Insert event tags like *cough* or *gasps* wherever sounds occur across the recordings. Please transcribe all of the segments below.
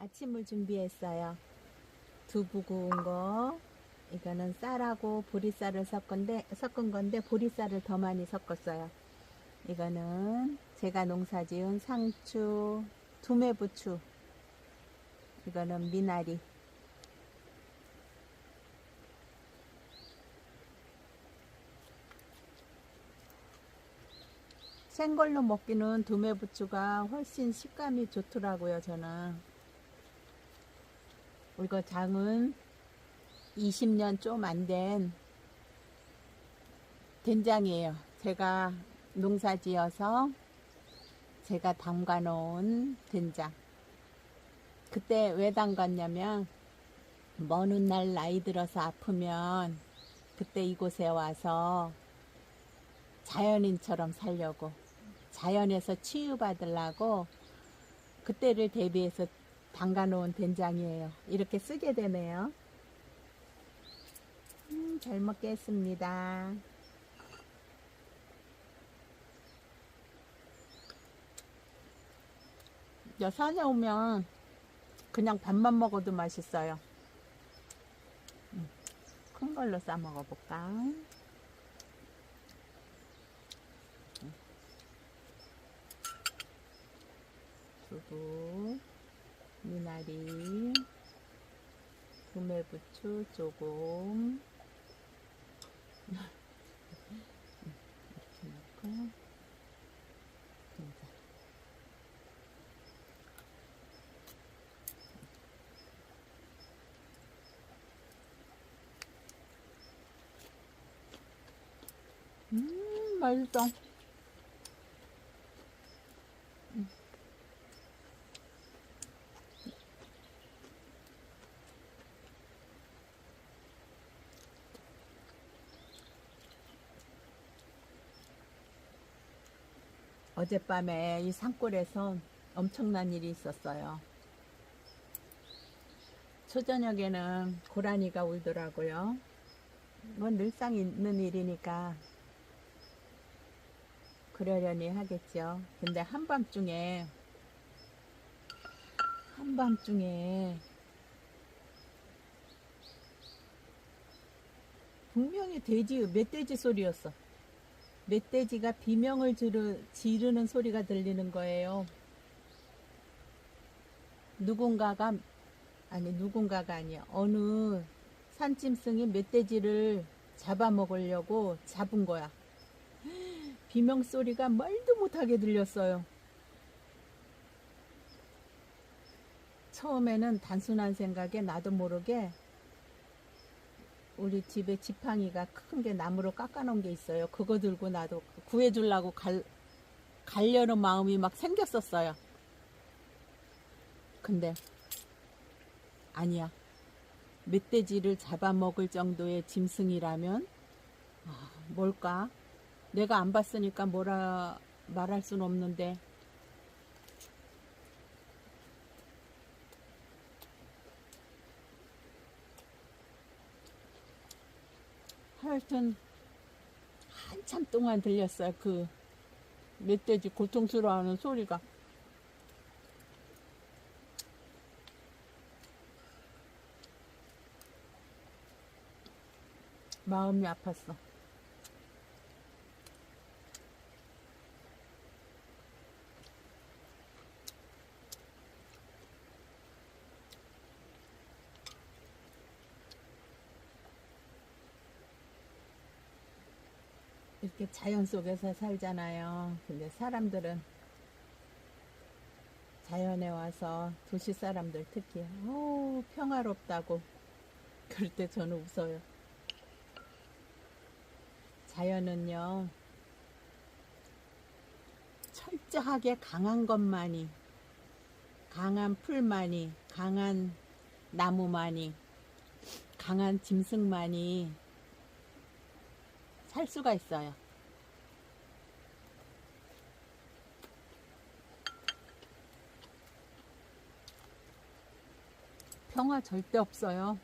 아침을 준비했어요. 두부 구운 거, 이거는 쌀하고 보리쌀을 섞은, 데, 섞은 건데 보리쌀을 더 많이 섞었어요. 이거는 제가 농사 지은 상추, 두메부추, 이거는 미나리. 생걸로 먹기는 두메부추가 훨씬 식감이 좋더라고요, 저는. 이거 장은 20년 좀 안 된 된장이에요. 제가 농사 지어서 제가 담가 놓은 된장. 그때 왜 담갔냐면, 먼 훗날 나이 들어서 아프면 그때 이곳에 와서 자연인처럼 살려고 자연에서 치유받으려고 그때를 대비해서 담가 놓은 된장이에요. 이렇게 쓰게 되네요. 음, 잘 먹겠습니다. 여 산에 오면 그냥 밥만 먹어도 맛있어요. 음, 큰 걸로 싸 먹어볼까? 두부, 미나리, 구매부추 조금 이렇게 넣고. 음 맛있어. 어젯밤에 이 산골에서 엄청난 일이 있었어요. 초저녁에는 고라니가 울더라고요. 뭐 늘상 있는 일이니까 그러려니 하겠죠. 근데 한밤중에 한밤중에 분명히 돼지 멧돼지 소리였어. 멧돼지가 비명을 지르, 지르는 소리가 들리는 거예요. 누군가가 아니 누군가가 아니야 어느 산짐승이 멧돼지를 잡아먹으려고 잡은 거야. *gasps* 비명 소리가 말도 못하게 들렸어요. 처음에는 단순한 생각에 나도 모르게 우리 집에 지팡이가 큰 게 나무로 깎아놓은 게 있어요. 그거 들고 나도 구해주려고 갈, 가려는 마음이 막 생겼었어요. 근데 아니야. 멧돼지를 잡아먹을 정도의 짐승이라면 아, 뭘까? 내가 안 봤으니까 뭐라 말할 순 없는데 하여튼 한참 동안 들렸어요. 그 멧돼지 고통스러워하는 소리가. 마음이 아팠어. 이렇게 자연 속에서 살잖아요. 근데 사람들은 자연에 와서 도시 사람들 특히 오 평화롭다고 *laughs* 그럴 때 저는 웃어요. 자연은요 철저하게 강한 것만이 강한 풀만이 강한 나무만이 강한 짐승만이 살 수가 있어요. 평화 절대 없어요.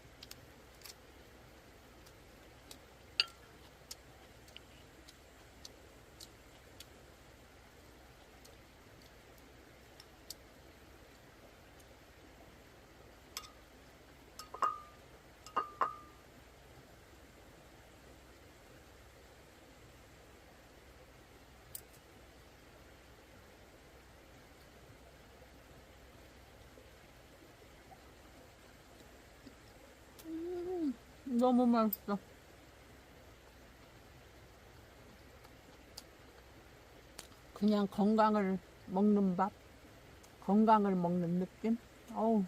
너무 맛있어. 그냥 건강을 먹는 밥, 건강을 먹는 느낌. 어우.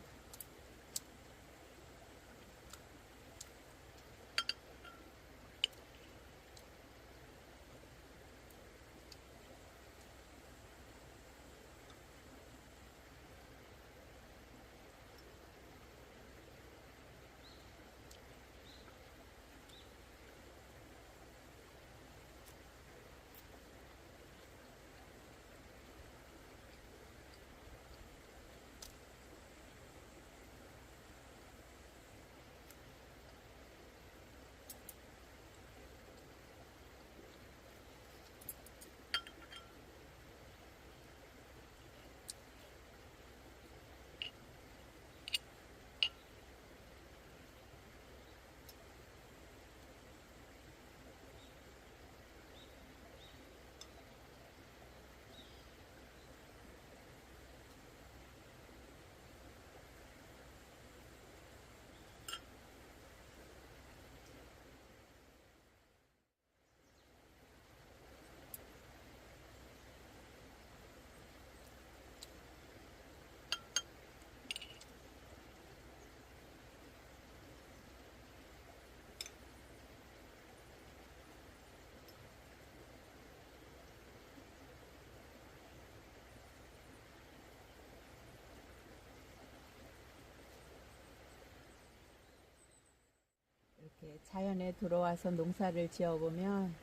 자연에 들어와서 농사를 지어보면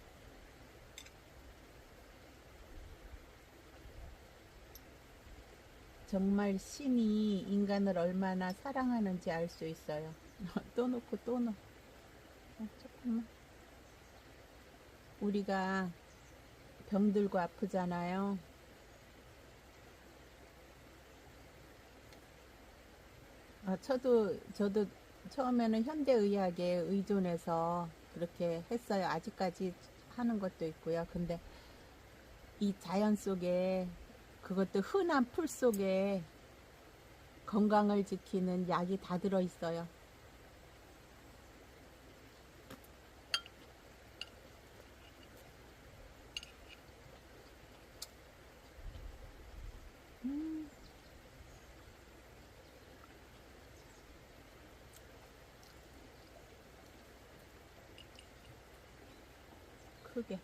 정말 신이 인간을 얼마나 사랑하는지 알 수 있어요. *laughs* 또 놓고 또 넣어. 어, 조금만. 우리가 병들고 아프잖아요. 아, 저도 저도 처음에는 현대의학에 의존해서 그렇게 했어요. 아직까지 하는 것도 있고요. 근데 이 자연 속에 그것도 흔한 풀 속에 건강을 지키는 약이 다 들어 있어요. 음. 크게.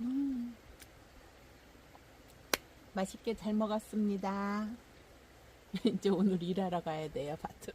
음. 맛있게 잘 먹었습니다. *laughs* 이제 오늘 일하러 가야 돼요, 밭을.